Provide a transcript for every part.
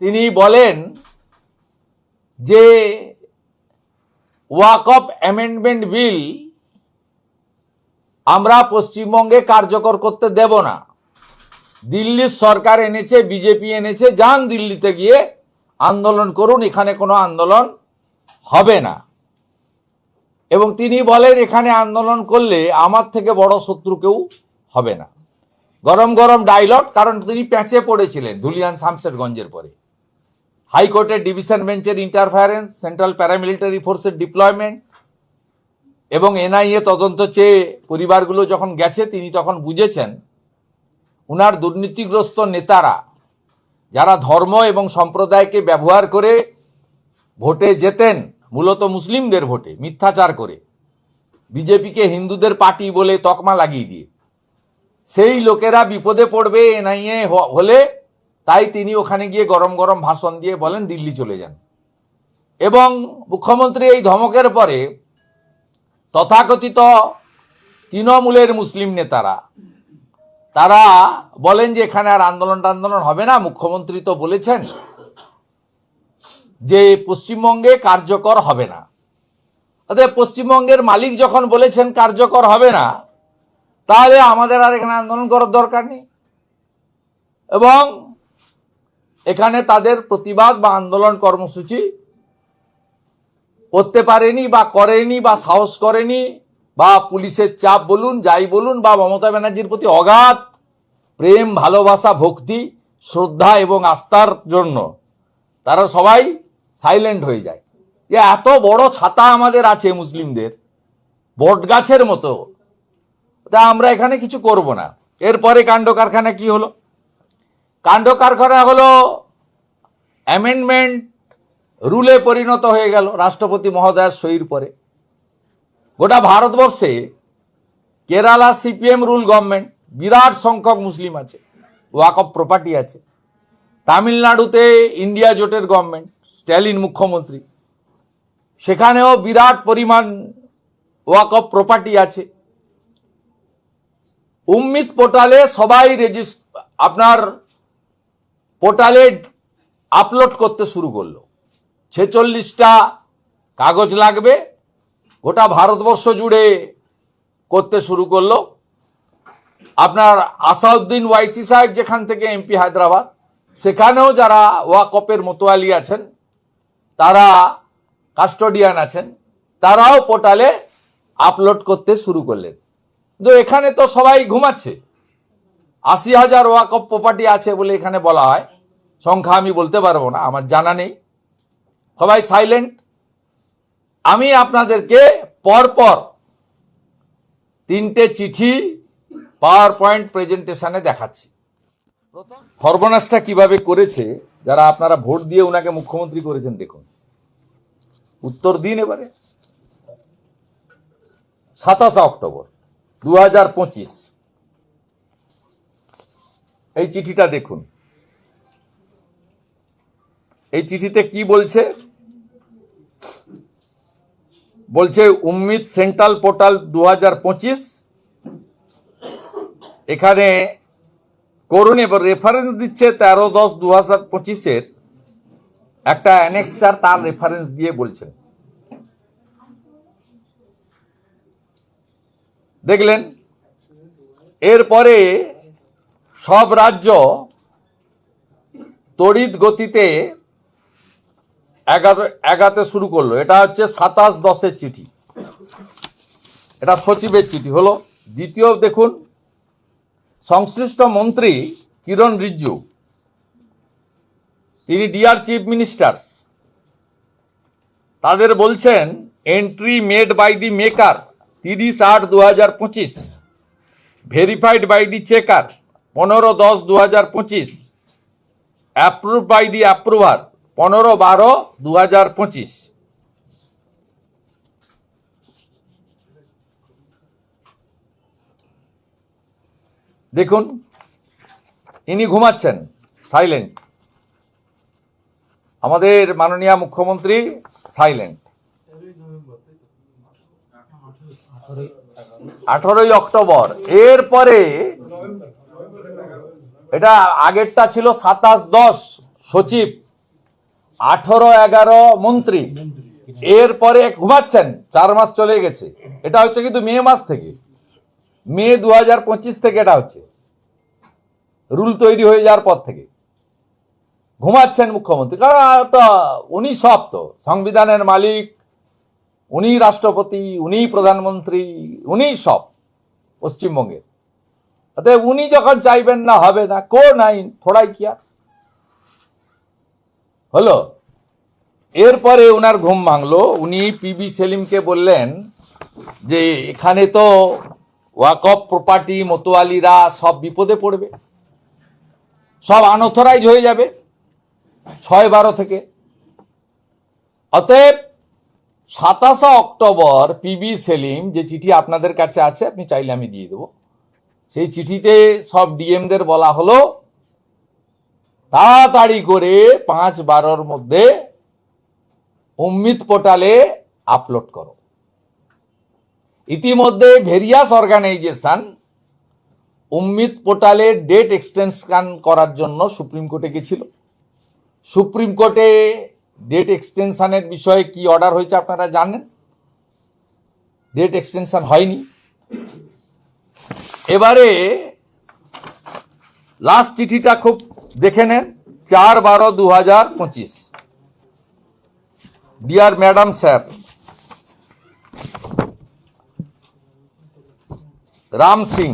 তিনি বলেন যে ওয়াকফ অ্যামেন্ডমেন্ট বিল আমরা পশ্চিমবঙ্গে কার্যকর করতে দেব না। দিল্লির সরকার এনেছে, বিজেপি এনেছে, যান দিল্লিতে গিয়ে আন্দোলন করুন, এখানে কোনো আন্দোলন হবে না। এবং তিনি বলেন, এখানে আন্দোলন করলে আমার থেকে বড় শত্রু কেউ হবে না। গরম গরম ডায়লগ কারণ তিনি প্যাঁচে পড়েছিলেন ধুলিয়ান শামশেরগঞ্জের পরে। হাইকোর্টের ডিভিশন বেঞ্চের ইন্টারফারেন্স সেন্ট্রাল প্যারামিলিটারি ফোর্সের ডিপ্লয়মেন্ট এবং এনআইএ তদন্ত চেয়ে পরিবারগুলো যখন গেছে, তিনি তখন বুঝেছেন, উনার দুর্নীতিগ্রস্ত নেতারা যারা ধর্ম এবং সম্প্রদায়কে ব্যবহার করে ভোটে যেতেন, মূলত মুসলিমদের ভোটে, মিথ্যাচার করে, বিজেপিকে হিন্দুদের পার্টি বলে তকমা লাগিয়ে দিয়ে, সেই লোকেরা বিপদে পড়বে এনআইএ হলে তাই তিনি ওখানে গিয়ে গরম গরম ভাষণ দিয়ে বলেন, দিল্লি চলে যান। এবং মুখ্যমন্ত্রী এই ধমকের পরে তথাকথিত তৃণমূলের মুসলিম নেতারা, তারা বলেন যে এখানে আর আন্দোলন টান্দোলন হবে না। মুখ্যমন্ত্রী তো বলেছেন যে পশ্চিমবঙ্গে কার্যকর হবে না। অতএব পশ্চিমবঙ্গের মালিক যখন বলেছেন কার্যকর হবে না, তাহলে আমাদের আর এখানে আন্দোলন করার দরকার নেই। এবং এখানে তাদের প্রতিবাদ বা আন্দোলন কর্মসূচি করতে পারেনি বা করেনি বা সাহস করেনি বা পুলিশের চাপ বলুন, যাই বলুন, বা মমতা ব্যানার্জির প্রতি অগাধ প্রেম, ভালোবাসা, ভক্তি, শ্রদ্ধা এবং আস্থার জন্য তারা সবাই সাইলেন্ট হয়ে যায়। যে এত বড় ছাতা আমাদের আছে মুসলিমদের, বট গাছের মতো। তা আমরা এখানে কিছু করব না। এরপরে কাণ্ড কারখানা কি হলো? কাণ্ড কারখানা হলো অ্যামেন্ডমেন্ট রুলে পরিণত হয়ে গেল রাষ্ট্রপতি মহোদয়ের সইর পরে। গোটা ভারতবর্ষে কেরালা সিপিএম রুল গভর্নমেন্ট বিরাট সংখ্যক মুসলিম আছে ওয়াকফ প্রপার্টি আছে। তামিলনাড়ুতে ইন্ডিয়া জোটের গভর্নমেন্ট স্ট্যালিন মুখ্যমন্ত্রী। সেখানেও বিরাট পরিমাণ ওয়াকফ প্রপার্টি আছে। উম্মিদ পোর্টালে সবাই রেজিস্ট আপনার পোর্টালে আপলোড করতে শুরু করল। ছেচল্লিশটা কাগজ লাগবে, গোটা ভারতবর্ষ জুড়ে করতে শুরু করল। আপনার আসাউদ্দিন ওয়াইসি সাহেব যেখান থেকে এমপি হায়দ্রাবাদ, সেখানেও যারা ওয়াকপের মোতোয়ালি আছেন, তারা কাস্টোডিয়ান আছেন, তারাও পোর্টালে আপলোড করতে শুরু করলেন। কিন্তু এখানে তো সবাই ঘুমাচ্ছে। আশি হাজার ওয়াকপ প্রপার্টি আছে বলে এখানে বলা হয়। সংখ্যা আমি বলতে পারব না, আমার জানা নেই। সবাই সাইলেন্ট আমি আপনাদেরকে পরপর তিনটে চিঠি পাওয়ার পয়েন্ট প্রেজেন্টেশনে দেখাচ্ছি। সর্বনাশটা কীভাবে করেছে, যারা আপনারা ভোট দিয়ে ওনাকে মুখ্যমন্ত্রী করেছেন দেখুন। উত্তর দিন এবারে। সাতাশে অক্টোবর দু হাজার পঁচিশ। এই চিঠিটা দেখুন। এই চিঠিতে কি বলছে? বলছে, উম্মিদ সেন্ট্রাল পোর্টাল দু হাজার পঁচিশ, এখানে করুন এবার রেফারেন্স দিচ্ছে তেরো দশ দু হাজার পঁচিশের। একটা অ্যানেক্সার তার রেফারেন্স দিয়ে বলছেন। দেখলেন? এরপরে সব রাজ্য তড়িৎ গতিতে এগারো এগাতে শুরু করল। এটা হচ্ছে সাতাশ দশের চিঠি। এটা সচিবের চিঠি হলো। দ্বিতীয় দেখুন, সংশ্লিষ্ট মন্ত্রী কিরণ রিজ্জু, তিনি ডিআর চিফ মিনিস্টার্স। তাদের বলছেন, entry made by the maker, তিরিশ আট দু হাজার পঁচিশ, ভেরিফাইড বাই দি চেকার। পনেরো দশ দু হাজার পঁচিশ। অ্যাপ্রুভ বাই দি অ্যাপ্রুভার পনেরো বারো দু হাজার পঁচিশ। দেখুন, ইনি ঘুমাচ্ছেন সাইলেন্ট আমাদের মাননীয় মুখ্যমন্ত্রী সাইলেন্ট আঠারোই অক্টোবর। এরপরে এটা আগেরটা ছিল সাতাশ দশ, সচিব। আঠারো এগারো, মন্ত্রী। এরপরে ঘুমাচ্ছেন, চার মাস চলে গেছে। এটা হচ্ছে কিন্তু মে মাস থেকে। মে দু থেকে এটা হচ্ছে। রুল তৈরি হয়ে যাওয়ার পর থেকে। ঘুমাচ্ছেন মুখ্যমন্ত্রী। কারণ তো উনি সব তো। সংবিধানের মালিক, উনি রাষ্ট্রপতি, উনি প্রধানমন্ত্রী, উনি সব পশ্চিমবঙ্গের। অতএব উনি যখন চাইবেন না, হবে না কো নাইন থোড়াই কি আর? হলো? এরপরে ওনার ঘুম ভাঙলো। উনি পিবি সেলিমকে বললেন যে, এখানে তো ওয়াকফ প্রপার্টি, মতোয়ালিরা সব বিপদে পড়বে। সব আনঅথরাইজ হয়ে যাবে ছয় বারো থেকে। অতএব সাতাশে অক্টোবর পিবি সেলিম যে চিঠি আপনাদের কাছে আছে, আপনি চাইলে আমি দিয়ে দেবো। সেই চিঠিতে সব ডিএমদের বলা হলো, তাড়াতাড়ি করে পাঁচ বারোর মধ্যে উম্মিত পোর্টালে আপলোড করো। ইতিমধ্যে ভেরিয়াস অর্গানাইজেশন উম্মিত পোর্টালে ডেট এক্সটেনশন করার জন্য সুপ্রিম কোর্টে গেছিল। সুপ্রিম কোর্টে ডেট এক্সটেনশনের বিষয়ে কি অর্ডার হয়েছে আপনারা জানেন? ডেট এক্সটেনশন হয়নি। এবারে লাস্ট চিঠিটা খুব দেখে নেন, চার বারো দু হাজার পঁচিশ। Dear madam sir Ram Singh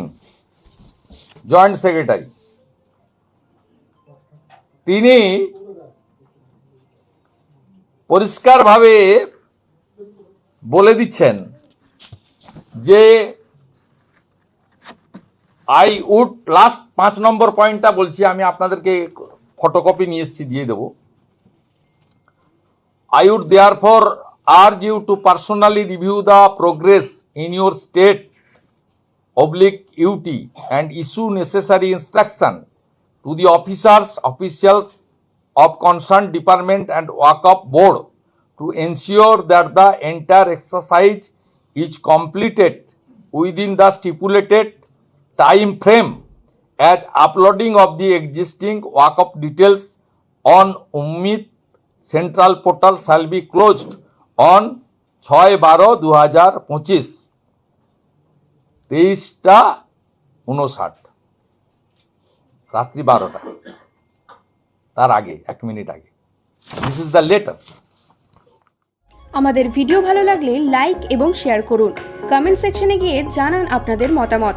joint secretary তিনি পরিষ্কারভাবে বলে দিচ্ছেন যে আই উড লাস্ট পাঁচ নম্বর পয়েন্টটা বলছি, আমি আপনাদেরকে ফটোকপি নিয়ে এসেছি, দিয়ে দেব। I would therefore are you to personally review the progress in your state oblique UT and issue necessary instruction to the officers official of concern department and walk of board to ensure that the enter exercise is completed within the stipulated time frame as uploading of the existing work-up details on Ummid central portal shall be closed on ছয় বারো দু হাজার পঁচিশ তেইশটা উনষাট রাত্রি বারোটা। তার আগে, এক মিনিট আগে। দিস ইজ দ্য লেটার আমাদের ভিডিও ভালো লাগলে লাইক এবং শেয়ার করুন। কমেন্ট সেকশনে গিয়ে জানান আপনাদের মতামত।